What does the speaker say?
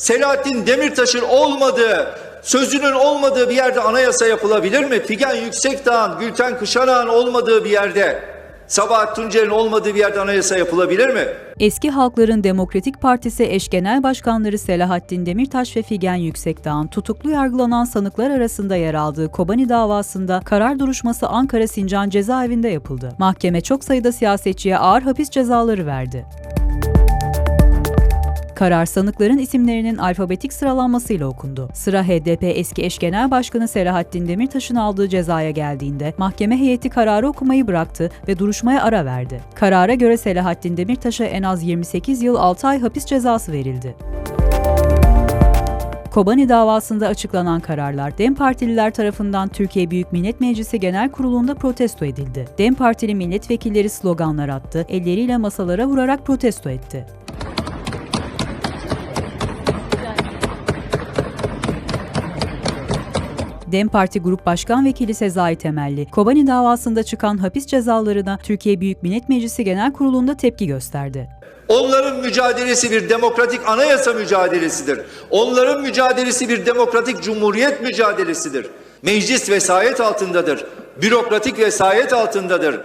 Selahattin Demirtaş'ın olmadığı, sözünün olmadığı bir yerde anayasa yapılabilir mi? Figen Yüksekdağ'ın, Gülten Kışanak'ın olmadığı bir yerde, Sabahat Tuncer'in olmadığı bir yerde anayasa yapılabilir mi? Eski Halkların Demokratik Partisi eş genel başkanları Selahattin Demirtaş ve Figen Yüksekdağ'ın tutuklu yargılanan sanıklar arasında yer aldığı Kobani davasında karar duruşması Ankara Sincan cezaevinde yapıldı. Mahkeme çok sayıda siyasetçiye ağır hapis cezaları verdi. Karar sanıkların isimlerinin alfabetik sıralanmasıyla okundu. Sıra HDP eski eş genel başkanı Selahattin Demirtaş'ın aldığı cezaya geldiğinde mahkeme heyeti kararı okumayı bıraktı ve duruşmaya ara verdi. Karara göre Selahattin Demirtaş'a en az 28 yıl 6 ay hapis cezası verildi. Kobani davasında açıklanan kararlar DEM Partililer tarafından Türkiye Büyük Millet Meclisi Genel Kurulu'nda protesto edildi. DEM Partili milletvekilleri sloganlar attı, elleriyle masalara vurarak protesto etti. DEM Parti Grup Başkan Vekili Sezai Temelli, Kobani davasında çıkan hapis cezalarına Türkiye Büyük Millet Meclisi Genel Kurulu'nda tepki gösterdi. Onların mücadelesi bir demokratik anayasa mücadelesidir. Onların mücadelesi bir demokratik cumhuriyet mücadelesidir. Meclis vesayet altındadır. Bürokratik vesayet altındadır.